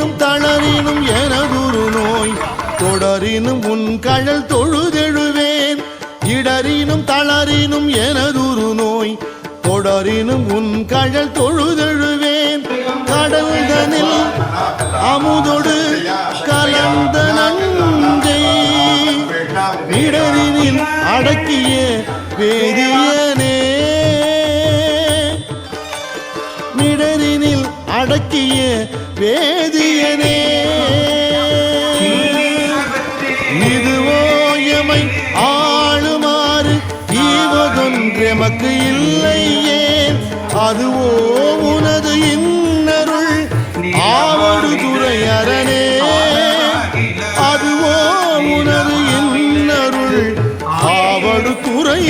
தொடரினும் தளரினும் எனதுரு நோய். தொடரினும் உன் கழல் தொழுதெழுவேன். இடரினும் தளரினும் எனதுரு நோய். தொடரினும் உன் கழல் தொழுதெழுவேன். கடல்தனில் அமுதொடு கலந்த நங்கை இடரினில் அடக்கிய வேதியனே. மிடரினில் அடக்கிய வேதியனே. இதுவோ எமை ஆளுமாறு ஈவதொன்றெமக்கு இல்லை ஏன்? அதுவோ உனது இன்னருள் ஆவடு துறை அதுவோ உனது இன்னருள் ஆவடு துறை